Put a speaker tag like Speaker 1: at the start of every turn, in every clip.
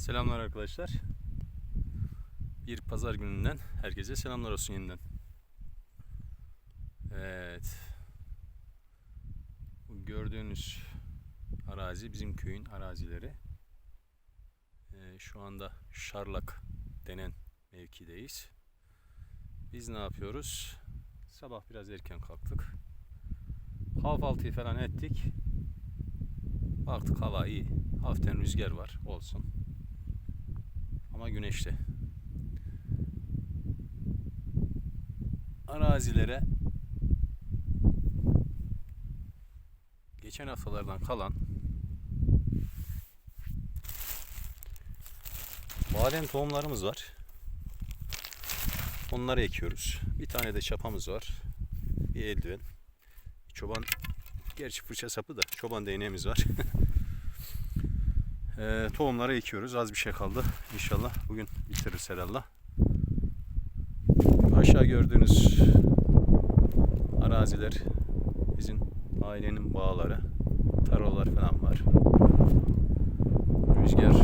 Speaker 1: Selamlar arkadaşlar. Bir pazar gününden herkese selamlar olsun yeniden. Evet. Bu gördüğünüz arazi bizim köyün arazileri. Ee, şu anda Şarlak denen mevkideyiz. Biz ne yapıyoruz? Sabah biraz erken kalktık. Kahvaltıyı falan ettik. Baktık hava iyi. Hafiften rüzgar var. Olsun. Ama güneşli. Arazilere geçen haftalardan kalan badem tohumlarımız var. Onları ekiyoruz. Bir tane de çapamız var. Bir eldiven. Çoban gerçi fırça sapı da çoban değneğimiz var. Ee, tohumları ekiyoruz. Az bir şey kaldı. İnşallah bugün bitiririz herhalde. Aşağı gördüğünüz araziler bizim ailenin bağları. Tarlalar falan var. Rüzgar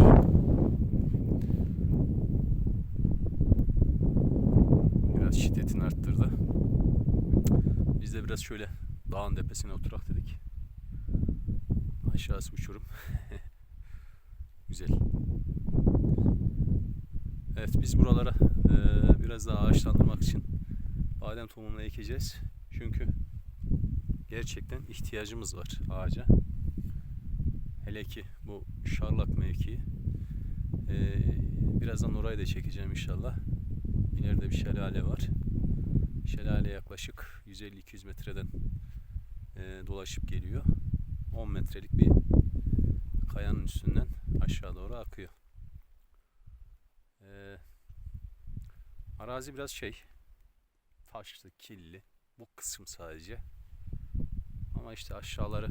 Speaker 1: biraz şiddetini arttırdı. Biz de biraz şöyle dağın tepesine oturak dedik. Aşağısı uçurum. Güzel. Evet biz buralara e, biraz daha ağaçlandırmak için badem tohumunu ekeceğiz. Çünkü gerçekten ihtiyacımız var ağaca. Hele ki bu şarlak mevkii. E, birazdan orayı da çekeceğim inşallah. İleride bir şelale var. Şelale yaklaşık 150-200 metreden e, dolaşıp geliyor. 10 metrelik bir kayanın üstünden aşağı doğru akıyor. Ee, arazi biraz şey taşlı, killi. Bu kısım sadece. Ama işte aşağıları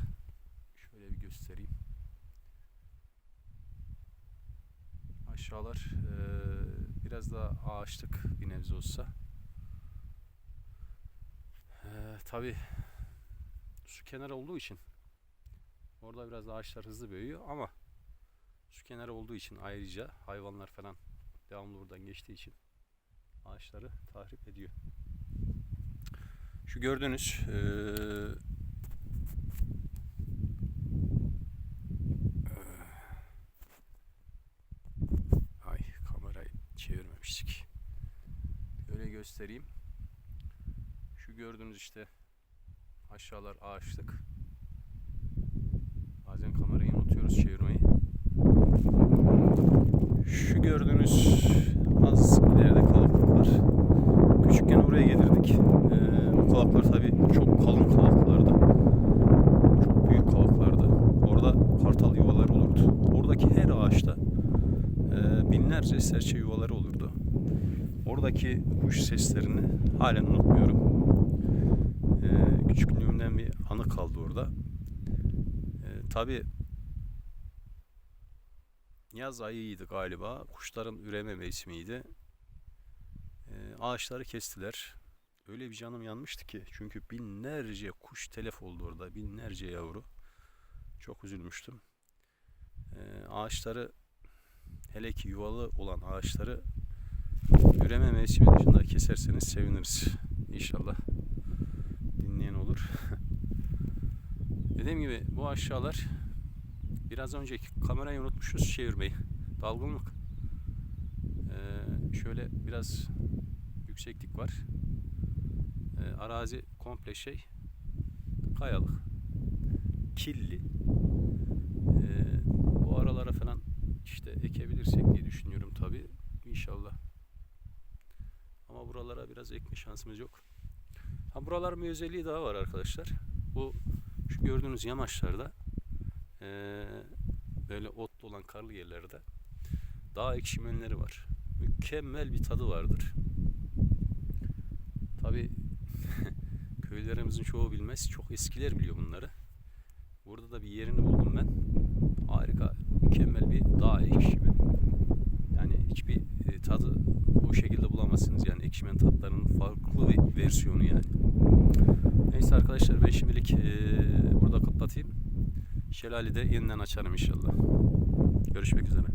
Speaker 1: şöyle bir göstereyim. Aşağılar eee, biraz daha ağaçlık bir nebze olsa. Eee Tabi su kenarı olduğu için Orada biraz ağaçlar hızlı büyüyor ama su kenarı olduğu için ayrıca hayvanlar falan devamlı buradan geçtiği için ağaçları tahrip ediyor. Şu gördüğünüz eee, ay kamerayı çevirmemiştik. Öyle göstereyim. Şu gördüğünüz işte aşağılar ağaçlık. Bazen kamerayı unutuyoruz çevirmeyi. Şu gördüğünüz az ileride kavaklık var. Küçükken oraya gelirdik. Ee, o kavaklar tabi çok kalın kavaklardı. Çok büyük kavaklardı. Orada kartal yuvaları olurdu. Oradaki her ağaçta e, binlerce serçe yuvaları olurdu. Oradaki kuş seslerini halen unutmuyorum. Ee, küçüklüğümden bir anı kaldı orada. Tabi yaz ayıydı galiba. Kuşların üreme mevsimiydi. Ee, ağaçları kestiler. Öyle bir canım yanmıştı ki. Çünkü binlerce kuş telef oldu orada. Binlerce yavru. Çok üzülmüştüm. Ee, ağaçları hele ki yuvalı olan ağaçları üreme mevsimi dışında keserseniz seviniriz. İnşallah dinleyen olur. Dediğim gibi bu aşağılar biraz önceki kamerayı unutmuşuz çevirmeyi. Dalgınlık. Ee, şöyle biraz yükseklik var. Ee, arazi komple şey kayalık. Killi. Ee, bu aralara falan işte ekebilirsek diye düşünüyorum tabi. İnşallah. Ama buralara biraz ekme şansımız yok. Ha buraların bir özelliği daha var arkadaşlar. Bu şu gördüğünüz yamaçlarda eee, böyle otlu olan karlı yerlerde dağ ekşimenleri var. Mükemmel bir tadı vardır. Tabi köylerimizin çoğu bilmez. Çok eskiler biliyor bunları. Burada da bir yerini buldum ben. Harika, mükemmel bir dağ ekşimen. Yani hiçbir e, tadı o şekilde bulamazsınız yani ekşimen tatlarının farklı bir versiyonu yani. Arkadaşlar ben şimdilik eee, burada kapatayım. Şelalede yeniden açarım inşallah. Görüşmek üzere.